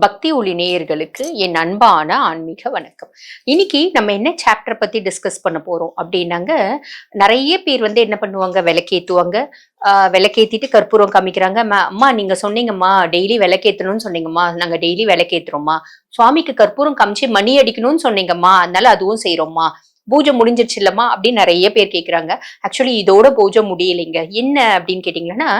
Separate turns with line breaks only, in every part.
பக்தி ஒளி நேயர்களுக்கு என் அன்பான ஆன்மீக வணக்கம். இன்னைக்கு நம்ம என்ன சாப்டர் பத்தி டிஸ்கஸ் பண்ண போறோம் அப்படின்னாங்க நிறைய பேர் வந்து என்ன பண்ணுவாங்க விளக்கேத்துவாங்க. ஆஹ் விளக்கேத்திட்டு கற்பூரம் காமிக்கிறாங்க. "அம்மா, நீங்க சொன்னீங்கம்மா டெய்லி விளக்கேத்தணும்னு சொன்னீங்கம்மா. நாங்க டெய்லி விளக்கேத்துறோம்மா. சுவாமிக்கு கற்பூரம் காமிச்சு மணி அடிக்கணும்னு சொன்னீங்கம்மா. அதனால அதுவும் செய்யறோம்மா பூஜை முடிஞ்சிருச்சு இல்லம்மா. அப்படின்னு நிறைய பேர் கேட்குறாங்க ஆக்சுவலி இதோட பூஜை முடியலைங்க. என்ன அப்படின்னு கேட்டீங்கன்னா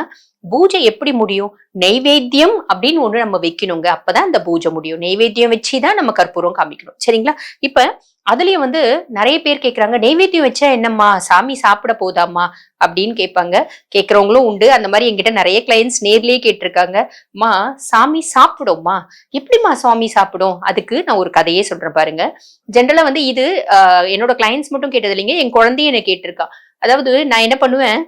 பூஜை எப்படி முடியும்? நெய்வேத்தியம் அப்படின்னு ஒண்ணு நம்ம வைக்கணுங்க. அப்பதான் அந்த பூஜை முடியும். நெய்வேத்தியம் வச்சுதான் நம்ம கற்பூரம் காமிக்கணும். சரிங்களா? இப்ப அதுலயும் வந்து நிறைய பேர் கேக்குறாங்க நெய்வேத்தியம் வச்சா என்னம்மா? சாமி சாப்பிட போதாம்மா? அப்படின்னு கேட்பாங்க. கேக்குறவங்களும் உண்டு. அந்த மாதிரி என்கிட்ட நிறைய கிளைண்ட்ஸ் நேர்லயே கேட்டிருக்காங்க. மா சாமி சாப்பிடும்மா? எப்படிம்மா சாமி சாப்பிடும்? அதுக்கு நான் ஒரு கதையே சொல்றேன் பாருங்க. ஜென்ரலா வந்து இது ஆஹ், என்னோட கிளைண்ட்ஸ் மட்டும் கேட்டது இல்லைங்க என் குழந்தைய என்ன கேட்டிருக்கா. அதாவது நான் என்ன பண்ணுவேன்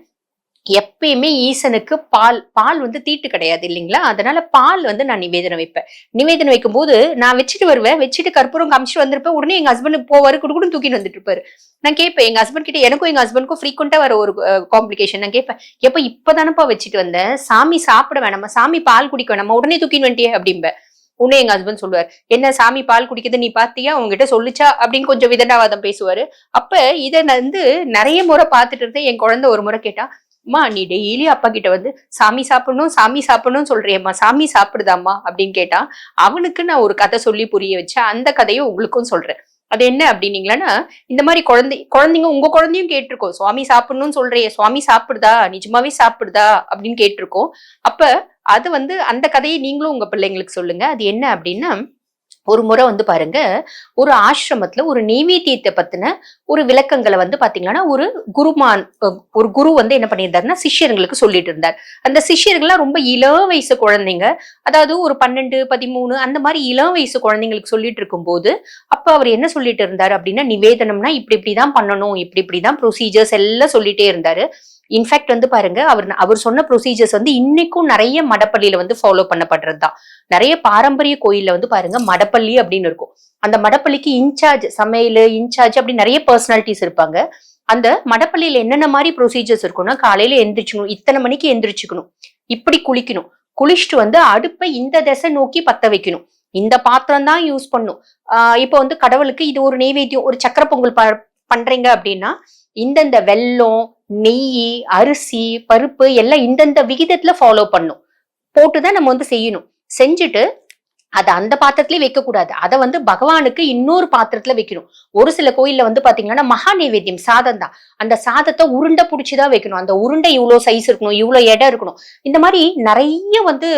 எப்பயுமே ஈசனுக்கு பால் பால் வந்து தீட்டு கிடையாது இல்லைங்களா? அதனால பால் வந்து நான் நிவேதனம் வைப்பேன். நிவேதனம் வைக்கும்போது நான் வச்சுட்டு வருவேன். வச்சுட்டு கற்பூரம் காமிச்சிட்டு வந்திருப்பேன். உடனே எங்க ஹஸ்பண்ட் போவாரு குடுக்குன்னு தூக்கிட்டு வந்துட்டு இருப்பாரு. நான் கேட்பேன். எங்க ஹஸ்பண்ட் கிட்ட எனக்கும் எங்க ஹஸ்பண்ட்க்கும் ஃப்ரீக்வெண்டா வர ஒரு காம்ப்ளிகேஷன் நான் கேட்பேன் எப்ப இப்பதானப்பா வச்சுட்டு வந்தேன் சாமி சாப்பிட வேணாமா? சாமி பால் குடிக்க வேணாமா? உடனே தூக்கின்னு வந்துட்டியே அப்படிம்பேன். உடனே எங்க ஹஸ்பண்ட் சொல்லுவார் என்ன சாமி பால் குடிக்குது? நீ பாத்தியா? உங்ககிட்ட சொல்லுச்சா? அப்படின்னு கொஞ்சம் விதண்டாவாதம் பேசுவாரு. அப்ப இதை நான் வந்து நிறைய முறை பார்த்துட்டு இருந்தேன். என் குழந்தை ஒரு முறை கேட்டா அம்மா நீ டெய்லி அப்பா கிட்ட வந்து சாமி சாப்பிடணும் சாமி சாப்பிடணும்னு சொல்றியம்மா சாமி சாப்பிடுதாம்மா அப்படின்னு கேட்டா அவனுக்கு நான் ஒரு கதை சொல்லி புரிய வச்சேன் அந்த கதையை உங்களுக்கும் சொல்றேன். அது என்ன அப்படின்னீங்களன்னா இந்த மாதிரி குழந்தை குழந்தைங்க உங்க குழந்தையும் கேட்டிருக்கோம் சுவாமி சாப்பிடணும்னு சொல்றியே சுவாமி சாப்பிடுதா நிஜமாவே சாப்பிடுதா? அப்படின்னு கேட்டிருக்கோம். அப்ப அது வந்து அந்த கதையை நீங்களும் உங்க பிள்ளைங்களுக்கு சொல்லுங்க. அது என்ன அப்படின்னா ஒரு முறை வந்து பாருங்க ஒரு ஆசிரமத்துல ஒரு நெய்வேத்தியத்தை பத்தின ஒரு விளக்கங்களை வந்து பாத்தீங்கன்னா ஒரு குருமான் ஒரு குரு வந்து என்ன பண்ணியிருந்தாருன்னா சிஷ்யர்களுக்கு சொல்லிட்டு இருந்தார். அந்த சிஷ்யர்கள்லாம் ரொம்ப இளம் வயசு குழந்தைங்க. அதாவது ஒரு பன்னெண்டு பதிமூணு அந்த மாதிரி இளம் வயசு குழந்தைங்களுக்கு சொல்லிட்டு இருக்கும்போது அப்ப அவர் என்ன சொல்லிட்டு இருந்தாரு அப்படின்னா நிவேதனம்னா இப்படி இப்படிதான் பண்ணணும் இப்படி இப்படிதான் ப்ரொசீஜர்ஸ் எல்லாம் சொல்லிட்டே இருந்தாரு. இன்ஃபேக்ட் வந்து பாருங்க அவர் அவர் சொன்ன ப்ரொசீஜர்ஸ் வந்து இன்னைக்கும் நிறைய மடப்பள்ளியில வந்து ஃபாலோ பண்ணப்படுறது தான் நிறைய பாரம்பரிய கோயில்ல வந்து பாருங்க மடப்பள்ளி அப்படின்னு இருக்கும். அந்த மடப்பள்ளிக்கு இன்சார்ஜ் சமையல் இன்சார்ஜ் அப்படி நிறைய பர்சனாலிட்டிஸ் இருப்பாங்க. அந்த மடப்பள்ளியில என்னென்ன மாதிரி ப்ரொசீஜர்ஸ் இருக்கும்னா காலையில எந்திரிச்சுக்கணும் இத்தனை மணிக்கு எந்திரிச்சுக்கணும் இப்படி குளிக்கணும். குளிச்சுட்டு வந்து அடுப்பை இந்த திசை நோக்கி பத்த வைக்கணும். இந்த பாத்திரம் தான் யூஸ் பண்ணும் ஆஹ் இப்போ வந்து கடவுளுக்கு இது ஒரு நெய்வேத்தியம் ஒரு சக்கரை பொங்கல் பண்றீங்க அப்படின்னா இந்தந்த வெல்லம் நெய் அரிசி பருப்பு எல்லாம் இந்தந்த விகிதத்துல ஃபாலோ பண்ணும். போட்டுதான் நம்ம வந்து செய்யணும். செஞ்சுட்டு அதை அந்த பாத்திரத்திலே வைக்க கூடாது அதை வந்து பகவானுக்கு இன்னொரு பாத்திரத்துல வைக்கணும். ஒரு சில கோயில்ல வந்து பாத்தீங்கன்னா மகா நைவேத்தியம் சாதம் தான். அந்த சாதத்தை உருண்டை புடிச்சுதான் வைக்கணும். அந்த உருண்டை இவ்வளவு சைஸ் இருக்கணும் இவ்வளவு இடம் இருக்கணும். இந்த மாதிரி நிறைய வந்து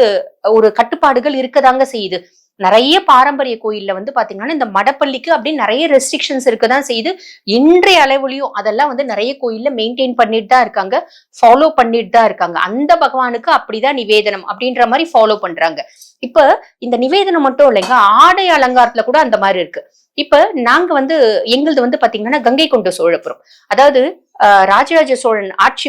ஒரு கட்டுப்பாடுகள் இருக்கதாங்க செய்யுது. நிறைய பாரம்பரிய கோயில்ல வந்து பாத்தீங்கன்னா இந்த மடப்பள்ளிக்கு அப்படின்னு நிறைய ரெஸ்ட்ரிக்ஷன்ஸ் இருக்கதான் செய்யுது. இன்றைய அளவுலயும் அதெல்லாம் வந்து நிறைய கோயில்ல மெயின்டைன் பண்ணிட்டு தான் இருக்காங்க. ஃபாலோ பண்ணிட்டு தான் இருக்காங்க. அந்த பகவானுக்கு அப்படிதான் நிவேதனம் அப்படின்ற மாதிரி ஃபாலோ பண்றாங்க. இப்ப இந்த நிவேதனம் மட்டும் இல்லைங்க ஆடை அலங்காரத்துல கூட அந்த மாதிரி இருக்கு. இப்ப நாங்க வந்து எங்களது வந்து பாத்தீங்கன்னா கங்கை கொண்ட சோழபுரம். அதாவது ஆஹ், ராஜராஜ சோழன் ஆட்சி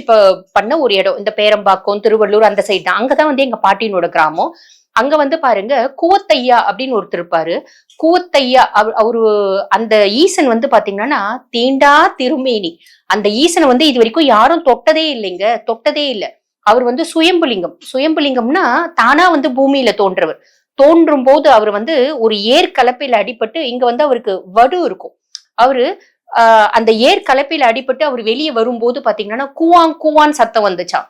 பண்ண ஒரு இடம். இந்த பேரம்பாக்கம் திருவள்ளூர் அந்த சைடு தான். அங்கதான் வந்து எங்க பாட்டியினோட கிராமம். அங்க வந்து பாருங்க கூவத்தையா அப்படின்னு ஒருத்தர் இருப்பாரு. கூவத்தையா அவரு அந்த ஈசன் வந்து பாத்தீங்கன்னா தீண்டா திருமேனி. அந்த ஈசனை வந்து இது வரைக்கும் யாரும் தொட்டதே இல்லைங்க தொட்டதே இல்லை. அவர் வந்து சுயம்புலிங்கம். சுயம்புலிங்கம்னா தானா வந்து பூமியில தோன்றவர். தோன்றும் போது அவர் வந்து ஒரு ஏர் கலப்பையில அடிபட்டு இங்க வந்து அவருக்கு வடு இருக்கும். அவரு ஆஹ் அந்த ஏர் கலப்பையில அடிபட்டு அவர் வெளியே வரும்போது பாத்தீங்கன்னா கூவான் கூவான் சத்தம் வந்துச்சான்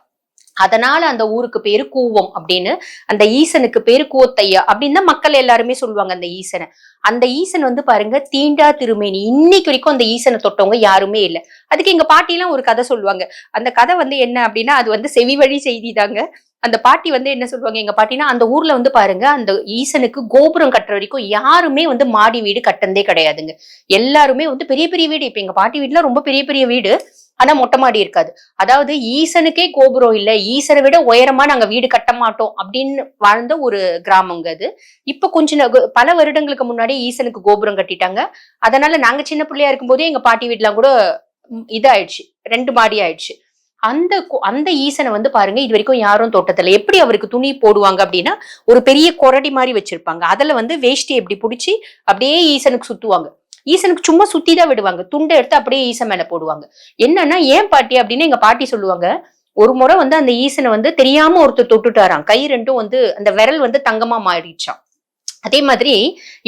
அதனால அந்த ஊருக்கு பேரு கூவம் அப்படின்னு அந்த ஈசனுக்கு பேரு கூத்தையா அப்படின்னு மக்கள் எல்லாருமே சொல்லுவாங்க அந்த ஈசனை. அந்த ஈசன் வந்து பாருங்க தீண்டா திருமேனி. இன்னைக்கு வரைக்கும் அந்த ஈசனை தொட்டவங்க யாருமே இல்லை. அதுக்கு எங்க பாட்டிலாம் ஒரு கதை சொல்லுவாங்க. அந்த கதை வந்து என்ன அப்படின்னா அது வந்து செவி வழி செய்தி தாங்க. அந்த பாட்டி வந்து என்ன சொல்லுவாங்க எங்க பாட்டினா அந்த ஊர்ல வந்து பாருங்க அந்த ஈசனுக்கு கோபுரம் கட்டுற வரைக்கும் யாருமே வந்து மாடி வீடு கட்டந்தே கிடையாதுங்க. எல்லாருமே வந்து பெரிய பெரிய வீடு. இப்ப எங்க பாட்டி வீட்டுல ரொம்ப பெரிய பெரிய வீடு. ஆனா மொட்டை மாடி இருக்காது. அதாவது ஈசனுக்கே கோபுரம் இல்ல. ஈசனை விட உயரமா நாங்க வீடு கட்ட மாட்டோம் அப்படின்னு வாழ்ந்த ஒரு கிராமங்க அது. இப்ப கொஞ்சம் பல வருடங்களுக்கு முன்னாடி ஈசனுக்கு கோபுரம் கட்டிட்டாங்க. அதனால நாங்க சின்ன பிள்ளையா இருக்கும்போதே எங்க பாட்டி வீட்டுலாம் கூட இதாயிடுச்சு. ரெண்டு மாடி ஆயிடுச்சு. அந்த அந்த ஈசனை வந்து பாருங்க இது வரைக்கும் யாரும் தோட்டத்துல எப்படி அவருக்கு துணி போடுவாங்க அப்படின்னா ஒரு பெரிய கொரடி மாதிரி வச்சிருப்பாங்க. அதுல வந்து வேஷ்டி எப்படி பிடிச்சி அப்படியே ஈசனுக்கு சுத்துவாங்க. ஈசனுக்கு சும்மா சுத்தி தான் விடுவாங்க. துண்டை எடுத்து அப்படியே ஈசன் மேல போடுவாங்க. என்னன்னா ஏன் பாட்டி? அப்படின்னு எங்க பாட்டி சொல்லுவாங்க. ஒரு முறை வந்து அந்த ஈசனை வந்து தெரியாம ஒருத்தர் தொட்டுட்டாராம். கை ரெண்டும் வந்து அந்த விரல் வந்து தங்கமா மாறிடுச்சான் அதே மாதிரி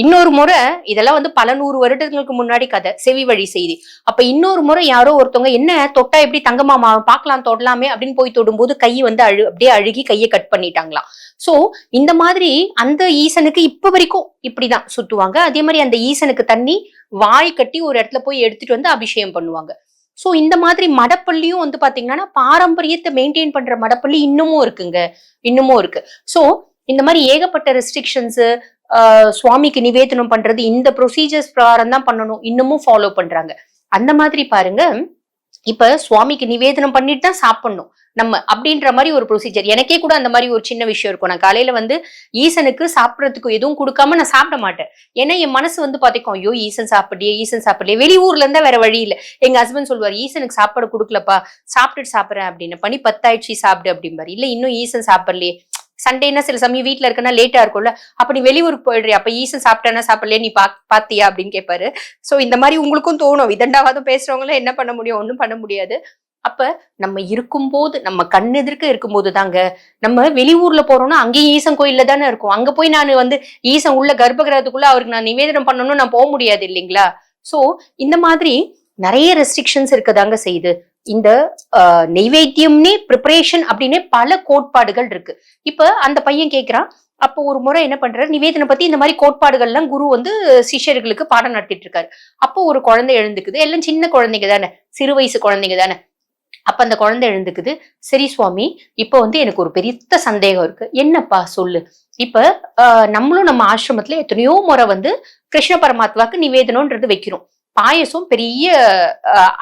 இன்னொரு முறை இதெல்லாம் வந்து பல நூறு வருடங்களுக்கு முன்னாடி கதை செவி வழி செய்தி. அப்ப இன்னொரு முறை யாரோ ஒருத்தவங்க என்ன தொட்டா எப்படி தங்கமா பாக்கலாம் பார்க்கலாம் தொடலாமே அப்படின்னு போய் தொடும்போது கை வந்து அழு அப்படியே அழுகி கையை கட் பண்ணிட்டாங்களாம். சோ இந்த மாதிரி அந்த ஈசனுக்கு இப்ப வரைக்கும் இப்படிதான் சுத்துவாங்க. அதே மாதிரி அந்த ஈசனுக்கு தண்ணி வாய் கட்டி ஒரு இடத்துல போய் எடுத்துட்டு வந்து அபிஷேகம் பண்ணுவாங்க. சோ இந்த மாதிரி மடப்பள்ளியும் வந்து பாத்தீங்கன்னா பாரம்பரியத்தை மெயின்டைன் பண்ற மடப்பள்ளி இன்னமும் இருக்குங்க. இன்னமும் இருக்கு. சோ இந்த மாதிரி ஏகப்பட்ட ரெஸ்ட்ரிக்ஷன்ஸு சுவாமிக்கு நிவேதனம் பண்றது இந்த ப்ரொசீஜர்ஸ் பிரகாரம் தான் பண்ணணும். இன்னமும் ஃபாலோ பண்றாங்க. அந்த மாதிரி பாருங்க. இப்ப சுவாமிக்கு நிவேதனம் பண்ணிட்டு தான் சாப்பிடணும். நம்ம அப்படின்ற மாதிரி ஒரு ப்ரொசீஜர் எனக்கே கூட அந்த மாதிரி ஒரு சின்ன விஷயம் இருக்கும். நான் காலையில வந்து ஈசனுக்கு சாப்பிட்றதுக்கு எதுவும் கொடுக்காம நான் சாப்பிட மாட்டேன். ஏன்னா என் மனசு வந்து பாத்தீங்க ஐயோ ஈசன் சாப்பிடலையே ஈசன் சாப்பிடலையே. வெளியூர்ல இருந்தா வேற வழி இல்ல. எங்க ஹஸ்பண்ட் சொல்லுவார் ஈசனுக்கு சாப்பாடு கொடுக்கலப்பா சாப்பிட்டுட்டு சாப்பிட்றேன் அப்படின்னு. பண்ணி பத்தாயிடுச்சு சாப்பிடு அப்படிம்பாரு. இல்ல இன்னும் ஈசன் சாப்பிடலையே. சண்டேனா சில சமயம் வீட்டில் இருக்கனா லேட்டாக இருக்கும்ல அப்போ நீ வெளியூருக்கு போயிடுறியா? அப்போ ஈசன் சாப்பிட்டானா சாப்பிடலையே? நீ பா பாத்தியா? அப்படின்னு கேட்பாரு ஸோ இந்த மாதிரி உங்களுக்கும் தோணும். விதண்டாவாதம் பேசுறவங்களும் என்ன பண்ண முடியும்? ஒன்றும் பண்ண முடியாது. அப்ப நம்ம இருக்கும்போது நம்ம கண் எதிர்க்க இருக்கும்போது தாங்க நம்ம வெளியூர்ல போறோம்னா அங்கேயும் ஈசன் கோயில்ல தானே இருக்கும். அங்க போய் நான் வந்து ஈசன் உள்ள கர்ப்பகிரகத்துக்குள்ள அவருக்கு நான் நிவேதனம் பண்ணணும்னு நான் போக முடியாது இல்லைங்களா? சோ இந்த மாதிரி நிறைய ரெஸ்ட்ரிக்ஷன்ஸ் இருக்கதாங்க செய்யுது. இந்த நெய்வேத்தியம்னே ப்ரிப்பரேஷன் அப்படின்னே பல கோட்பாடுகள் இருக்கு. இப்ப அந்த பையன் கேட்கிறான் அப்போ ஒரு முறை என்ன பண்றாரு நிவேதனம் பத்தி இந்த மாதிரி கோட்பாடுகள்லாம் குரு வந்து சிஷ்யர்களுக்கு பாடம் நடத்திட்டு இருக்காரு அப்போ ஒரு குழந்தை எழுந்துக்குது எல்லாம் சின்ன குழந்தைங்க தானே சிறு வயசு குழந்தைங்க தானே. அப்ப அந்த குழந்தை எழுந்துக்குது சரி சுவாமி இப்போ வந்து எனக்கு ஒரு பெரிய சந்தேகம் இருக்கு. என்னப்பா சொல்லு? இப்ப நம்மளும் நம்ம ஆசிரமத்துல எத்தனையோ முறை வந்து கிருஷ்ண பரமாத்மாக்கு நிவேதனம்ன்றது வைக்கிறோம். பாயசம் பெரிய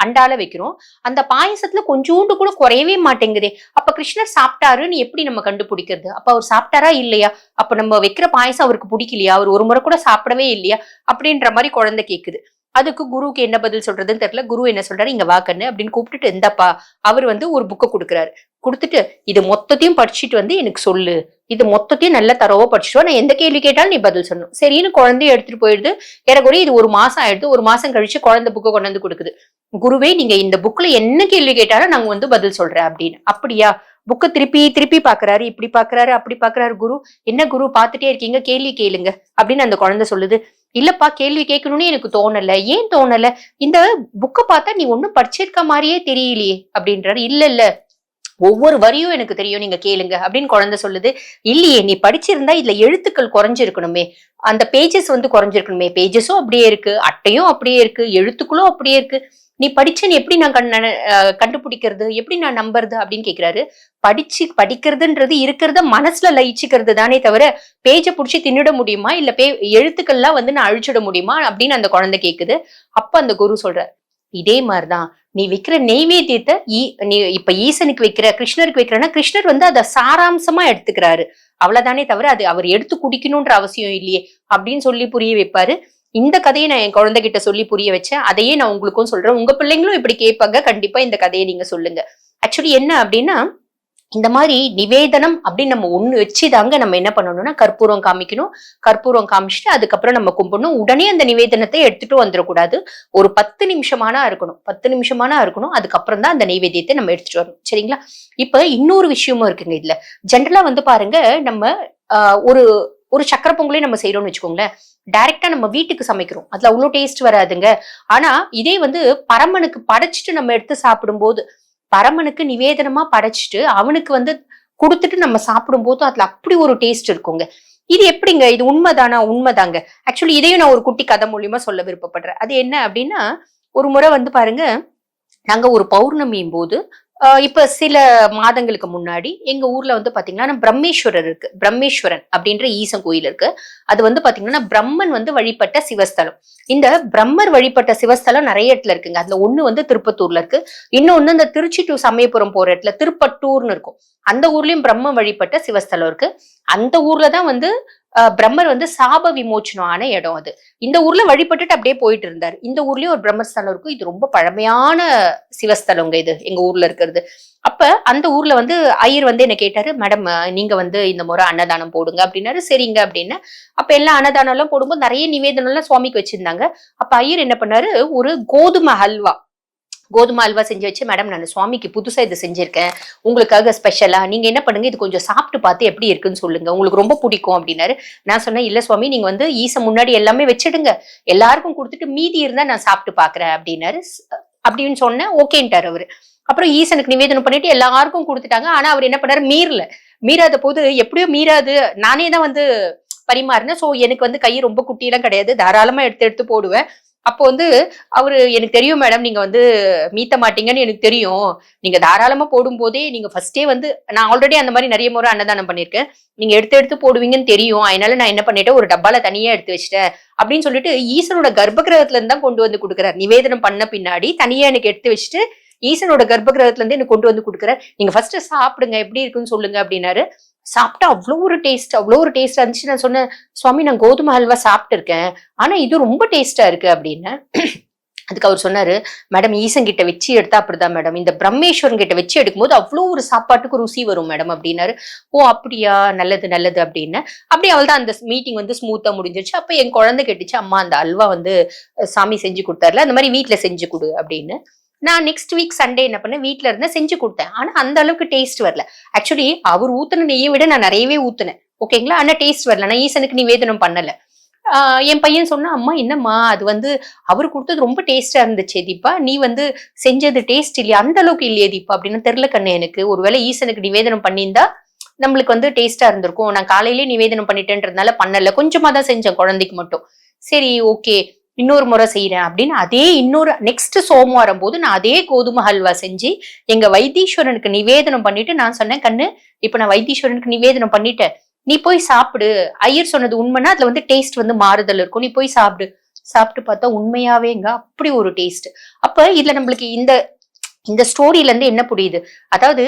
அண்டால வைக்கிறோம். அந்த பாயசத்துல கொஞ்சோண்டு கூட குறையவே மாட்டேங்குதே. அப்ப கிருஷ்ணர் சாப்பிட்டாருன்னு எப்படி நம்ம கண்டுபிடிக்கிறது? அப்ப அவர் சாப்பிட்டாரா இல்லையா? அப்ப நம்ம வைக்கிற பாயசம் அவருக்கு பிடிக்கலையா? அவர் ஒரு முறை கூட சாப்பிடவே இல்லையா? அப்படின்ற மாதிரி குழந்தை கேக்குது. அதுக்கு குருவுக்கு என்ன பதில் சொல்றதுன்னு தெரியல. குரு என்ன சொல்றாரு? இங்க வாக்கன்னு அப்படின்னு கூப்பிட்டுட்டு இந்தப்பா அவர் வந்து ஒரு புக்கை கொடுக்குறாரு. கொடுத்துட்டு இது மொத்தத்தையும் படிச்சுட்டு வந்து எனக்கு சொல்லு. இது மொத்தத்தையும் நல்ல தரவோ படிச்சுட்டு நான் எந்த கேள்வி கேட்டாலும் நீ பதில் சொல்லணும். சரின்னு குழந்தைய எடுத்துட்டு போயிடுது. ஏறக்குறைய இது ஒரு மாசம் ஆயிடுது. ஒரு மாசம் கழிச்சு குழந்தை புக்கை கொண்டு வந்து கொடுக்குது. குருவே நீங்க இந்த புக்ல என்ன கேள்வி கேட்டாலும் நாங்க வந்து பதில் சொல்றேன் அப்படின்னு. அப்படியா? புக்கை திருப்பி திருப்பி பாக்குறாரு. இப்படி பாக்குறாரு அப்படி பாக்குறாரு. குரு என்ன குரு பாத்துட்டே இருக்கீங்க? கேள்வி கேளுங்க அப்படின்னு அந்த குழந்தை சொல்லுது. இல்லப்பா கேள்வி கேட்கணும்னு எனக்கு தோணல. ஏன் தோணல? இந்த புக்கை பார்த்தா நீ ஒன்னும் படிச்சிருக்க மாதிரியே தெரியலையே அப்படின்றாரு. இல்ல இல்ல. ஒவ்வொரு வரியும் எனக்கு தெரியும் நீங்க கேளுங்க அப்படின்னு குழந்தை சொல்லுது. இல்லையே நீ படிச்சிருந்தா இதுல எழுத்துக்கள் குறைஞ்சிருக்கணுமே. அந்த பேஜஸ் வந்து குறைஞ்சிருக்கணுமே. பேஜஸும் அப்படியே இருக்கு அட்டையும் அப்படியே இருக்கு எழுத்துக்களும் அப்படியே இருக்கு. நீ படிச்சு நீ எப்படி நான் கண் அஹ் கண்டுபிடிக்கிறது? எப்படி நான் நம்புறது அப்படின்னு கேக்குறாரு. படிச்சு படிக்கிறதுன்றது இருக்கிறத மனசுல லயிச்சுக்கிறது தானே தவிர பேஜை புடிச்சு தின்னுட முடியுமா? இல்ல பே எழுத்துக்கள்லாம் வந்து நான் அழிச்சிட முடியுமா? அப்படின்னு அந்த குழந்தை கேக்குது. அப்ப அந்த குரு சொல்ற இதே மாதிரிதான். நீ வைக்கிற நெய்வேத்தியத்தை ஈ- நீ இப்ப ஈசனுக்கு வைக்கிற கிருஷ்ணருக்கு வைக்கிறனா கிருஷ்ணர் வந்து அதை சாராம்சமா எடுத்துக்கிறாரு. அவ்வளவுதானே தவிர அது அவர் எடுத்து குடிக்கணும்ன்ற அவசியம் இல்லையே அப்படின்னு சொல்லி புரிய வைப்பாரு. இந்த கதையை நான் என் குழந்தைகிட்ட சொல்லி புரிய வச்சேன். அதையே நான் உங்களுக்கும் சொல்றேன். உங்க பிள்ளைங்களும் இப்படி கேட்பாங்க. கண்டிப்பா இந்த கதையை நீங்க சொல்லுங்க. ஆக்சுவலி என்ன அப்படின்னா இந்த மாதிரி நிவேதனம் அப்படின்னு நம்ம ஒண்ணு வச்சுதாங்க நம்ம என்ன பண்ணணும்னா கற்பூரம் காமிக்கணும். கற்பூரம் காமிச்சிட்டு அதுக்கப்புறம் நம்ம கும்பிடணும். உடனே அந்த நிவேதனத்தை எடுத்துட்டு வந்துடக்கூடாது. ஒரு பத்து நிமிஷமானா இருக்கணும். பத்து நிமிஷமானா இருக்கணும். அதுக்கப்புறம் தான் அந்த நைவேத்தியத்தை நம்ம எடுத்துட்டு வரணும். சரிங்களா? இப்ப இன்னொரு விஷயமும் இருக்குங்க இதுல. ஜென்ரலா வந்து பாருங்க நம்ம ஆஹ், ஒரு ஒரு சக்கரை பொங்கலே நம்ம செய்யறோம்னு வச்சுக்கோங்களேன். டைரக்டா நம்ம வீட்டுக்கு சமைக்கிறோம். அதுல அவ்வளோ டேஸ்ட் வராதுங்க. ஆனா இதே வந்து பரமனுக்கு படைச்சிட்டு நம்ம எடுத்து சாப்பிடும்போது பரமனுக்கு நிவேதனமா படைச்சிட்டு அவனுக்கு வந்து கொடுத்துட்டு நம்ம சாப்பிடும் போது அதுல அப்படி ஒரு டேஸ்ட் இருக்குங்க. இது எப்படிங்க? இது உண்மைதானா? உண்மைதாங்க. ஆக்சுவலி இதையும் நான் ஒரு குட்டி கதை மூலியமா சொல்ல விருப்பப்படுறேன். அது என்ன அப்படின்னா ஒரு முறை வந்து பாருங்க நாங்க ஒரு பௌர்ணமியும் போது இப்ப சில மாதங்களுக்கு முன்னாடி எங்க ஊர்ல வந்து பாத்தீங்கன்னா பிரம்மேஸ்வரர் இருக்கு. பிரம்மேஸ்வரன் அப்படின்ற ஈசன் கோயில் இருக்கு. அது வந்து பாத்தீங்கன்னா பிரம்மன் வந்து வழிபட்ட சிவஸ்தலம். இந்த பிரம்மர் வழிபட்ட சிவஸ்தலம் நிறைய இடத்துல இருக்குங்க. அதுல ஒண்ணு வந்து திருப்பத்தூர்ல இருக்கு. இன்னொன்னு இந்த திருச்சி டு சமயபுரம் போற இடத்துல திருப்பட்டூர்னு இருக்கும். அந்த ஊர்லயும் பிரம்ம வழிபட்ட சிவஸ்தலம் இருக்கு. அந்த ஊர்ல தான் வந்து பிரம்மர் வந்து சாப விமோச்சனமான இடம் அது. இந்த ஊர்ல வழிபட்டுட்டு அப்படியே போயிட்டு இருந்தார். இந்த ஊர்லயும் ஒரு பிரம்மஸ்தலம் இருக்கும். இது ரொம்ப பழமையான சிவஸ்தலங்க இது எங்க ஊர்ல இருக்கிறது. அப்ப அந்த ஊர்ல வந்து ஐயர் வந்து என்ன கேட்டாரு மேடம் நீங்க வந்து இந்த முறை அன்னதானம் போடுங்க அப்படின்னாரு. சரிங்க அப்படின்னு. அப்ப எல்லாம் அன்னதானம் எல்லாம் போடும்போது நிறைய நிவேதனம் எல்லாம் சுவாமிக்கு வச்சிருந்தாங்க. அப்ப ஐயர் என்ன பண்ணாரு ஒரு கோதுமை ஹல்வா கோதுமை அல்வா செஞ்சு வச்சு மேடம் நான் சுவாமிக்கு புதுசாக இது செஞ்சுருக்கேன். உங்களுக்காக ஸ்பெஷலாக நீங்கள் என்ன பண்ணுங்க இது கொஞ்சம் சாப்பிட்டு பார்த்து எப்படி இருக்குன்னு சொல்லுங்க. உங்களுக்கு ரொம்ப பிடிக்கும் அப்படின்னாரு. நான் சொன்னேன் இல்லை சுவாமி நீங்கள் வந்து ஈச முன்னாடி எல்லாமே வச்சிடுங்க. எல்லாருக்கும் கொடுத்துட்டு மீதி இருந்தால் நான் சாப்பிட்டு பார்க்குறேன் அப்படின்னாரு. அப்படின்னு சொன்னேன். ஓகேன்ட்டார் அவர். அப்புறம் ஈசனுக்கு நிவேதனம் பண்ணிட்டு எல்லாருக்கும் கொடுத்துட்டாங்க. ஆனால் அவர் என்ன பண்ணாரு? மீறல. மீறாத போது எப்படியோ மீறாது. நானே தான் வந்து பரிமாறினேன். ஸோ எனக்கு வந்து கை ரொம்ப குட்டியெல்லாம் கிடையாது. தாராளமாக எடுத்து எடுத்து போடுவேன். அப்போ வந்து அவரு எனக்கு தெரியும் மேடம் நீங்க வந்து மீத்த மாட்டீங்கன்னு எனக்கு தெரியும். நீங்க தாராளமா போடும்போதே நீங்க ஃபர்ஸ்டே வந்து நான் ஆல்ரெடி அந்த மாதிரி நிறைய முறை அன்னதானம் பண்ணிருக்கேன் நீங்க எடுத்து எடுத்து போடுவீங்கன்னு தெரியும். அதனால நான் என்ன பண்ணிட்டேன் ஒரு டப்பால தனியா எடுத்து வச்சிட்டேன். அப்படின்னு சொல்லிட்டு ஈசனோட கர்ப்பகிரகத்துல இருந்து தான் கொண்டு வந்து கொடுக்குறாரு. நிவேதனம் பண்ண பின்னாடி தனியா எனக்கு எடுத்து வச்சுட்டு ஈசனோட கர்ப்பகிரகத்துல இருந்து எனக்கு கொண்டு வந்து கொடுக்குறாரு. நீங்க ஃபர்ஸ்ட் சாப்பிடுங்க எப்படி இருக்குன்னு சொல்லுங்க அப்படின்னாரு. சாப்பிட்டா அவ்வளோ ஒரு டேஸ்ட் அவ்வளோ ஒரு டேஸ்ட் இருந்துச்சு. நான் சொன்னேன் சுவாமி நான் கோதுமை ஹல்வா சாப்பிட்டுருக்கேன். ஆனால் இது ரொம்ப டேஸ்டா இருக்கு அப்படின்னு. அதுக்கு அவர் சொன்னாரு மேடம் ஈசங்கிட்ட வச்சு எடுத்தா அப்படிதான் மேடம். இந்த பிரம்மேஸ்வரன் கிட்ட வச்சு எடுக்கும்போது அவ்வளோ ஒரு சாப்பாட்டுக்கு ருசி வரும் மேடம் அப்படின்னாரு. ஓ அப்படியா? நல்லது நல்லது அப்படின்னு. அப்படி அவள் தான் அந்த மீட்டிங் வந்து ஸ்மூத்தா முடிஞ்சிருச்சு. அப்ப என் குழந்தை கேட்டுச்சு அம்மா அந்த அல்வா வந்து சாமி செஞ்சு கொடுத்தாருல அந்த மாதிரி வீட்டில் செஞ்சு கொடு அப்படின்னு. நான் நெக்ஸ்ட் வீக் சண்டே என்ன பண்ணேன்? வீட்டில இருந்து செஞ்சு கொடுத்தேன். ஆனா அந்த அளவுக்கு டேஸ்ட் வரல. ஆக்சுவலி அவர் ஊத்துன நெய்யை விட நான் நிறையவே ஊத்துனேன். ஓகேங்களா ஆனா டேஸ்ட் வரல. நான் ஈசனுக்கு நிவேதனம் பண்ணல. என் பையன் சொன்னா அம்மா என்னம்மா? அது வந்து அவர் கொடுத்தது ரொம்ப டேஸ்டா இருந்துச்சு தீபா. நீ வந்து செஞ்சது டேஸ்ட் இல்லையா? அந்த அளவுக்கு இல்லையே தீபா அப்படின்னு தெரில கண்ணு எனக்கு. ஒருவேளை ஈசனுக்கு நிவேதனம் பண்ணியிருந்தா நம்மளுக்கு வந்து டேஸ்டா இருந்திருக்கும். நான் காலையிலேயே நிவேதனம் பண்ணிட்டேன்றதுனால பண்ணல. கொஞ்சமா தான் செஞ்சேன் குழந்தைக்கு மட்டும். சரி ஓகே இன்னொரு முறை செய்யறேன் அப்படின்னு அதே இன்னொரு நெக்ஸ்ட் சோமவாரம் போது நான் அதே கோதுமை ஹல்வா செஞ்சு எங்க வைத்தீஸ்வரனுக்கு நிவேதனம் பண்ணிட்டு நான் சொன்னேன் கண்ணு இப்ப நான் வைத்தீஸ்வரனுக்கு நிவேதனம் பண்ணிட்டேன். நீ போய் சாப்பிடு. ஐயர் சொன்னது உண்மைன்னா அதுல வந்து டேஸ்ட் வந்து மாறுதல் இருக்கும். நீ போய் சாப்பிடு. சாப்பிட்டு பார்த்தா உண்மையாவேங்க அப்படி ஒரு டேஸ்ட் அப்ப இதுல நம்மளுக்கு இந்த இந்த ஸ்டோரியில இருந்து என்ன புரியுது? அதாவது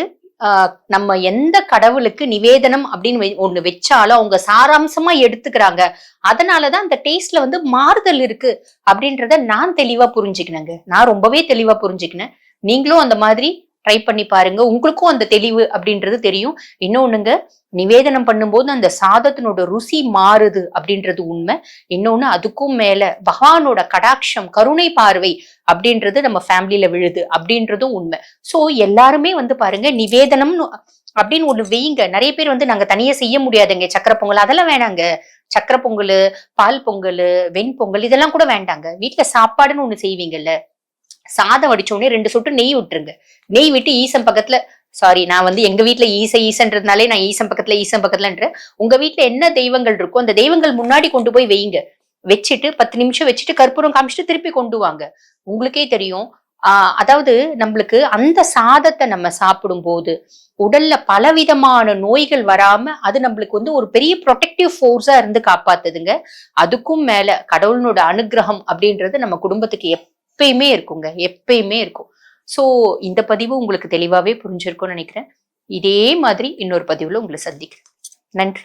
நம்ம எந்த கடவுளுக்கு நிவேதனம் அப்படின்னு ஒண்ணு வச்சாலும் அவங்க சாராம்சமா எடுத்துக்கிறாங்க. அதனாலதான் அந்த டேஸ்ட்ல வந்து மாறுதல் இருக்கு அப்படின்றத நான் தெளிவா புரிஞ்சுக்கினேங்க. நான் ரொம்பவே தெளிவா புரிஞ்சுக்கினேன். நீங்களும் அந்த மாதிரி ட்ரை பண்ணி பாருங்க. உங்களுக்கும் அந்த தெளிவு அப்படின்றது தெரியும். இன்னொன்னுங்க நிவேதனம் பண்ணும்போது அந்த சாதத்தினோட ருசி மாறுது அப்படின்றது உண்மை. இன்னொன்னு அதுக்கும் மேல பகவானோட கடாட்சம் கருணை பார்வை அப்படின்றது நம்ம ஃபேமிலியில விழுது அப்படின்றதும் உண்மை. சோ எல்லாருமே வந்து பாருங்க நிவேதனம் அப்படின்னு ஒண்ணு வையுங்க. நிறைய பேர் வந்து நாங்க தனியா செய்ய முடியாதுங்க. சக்கரை பொங்கல் அதெல்லாம் வேணாங்க. சக்கரை பொங்கல் பால் பொங்கல் வெண்பொங்கல் இதெல்லாம் கூட வேண்டாங்க. வீட்டுல சாப்பாடுன்னு ஒண்ணு செய்வீங்கல்ல. சாதம் வடிச்சோடனே ரெண்டு சொட்டு நெய் விட்டுருங்க. நெய் விட்டு ஈசம் பக்கத்துல சாரி நான் வந்து எங்க வீட்டுல ஈச ஈசன்றதுனாலே நான் ஈசம் பக்கத்துல ஈசம் பக்கத்துலன்ற உங்க வீட்டுல என்ன தெய்வங்கள் இருக்கோ அந்த தெய்வங்கள் முன்னாடி கொண்டு போய் வையுங்க வச்சுட்டு பத்து நிமிஷம் வச்சுட்டு கற்பூரம் காமிச்சிட்டு திருப்பி கொண்டு வாங்க. உங்களுக்கே தெரியும். ஆஹ் அதாவது நம்மளுக்கு அந்த சாதத்தை நம்ம சாப்பிடும் போது உடல்ல பலவிதமான நோய்கள் வராம அது நம்மளுக்கு வந்து ஒரு பெரிய ப்ரொடெக்டிவ் ஃபோர்ஸா இருந்து காப்பாத்துதுங்க. அதுக்கும் மேல கடவுளனோட அனுகிரகம் அப்படின்றது நம்ம குடும்பத்துக்கு எப்பயுமே இருக்குங்க. எப்பயுமே இருக்கும். சோ இந்த பதிவு உங்களுக்கு தெளிவாவே புரிஞ்சிருக்கும்னு நினைக்கிறேன். இதே மாதிரி இன்னொரு பதிவுல உங்களை சந்திக்கிறேன். நன்றி.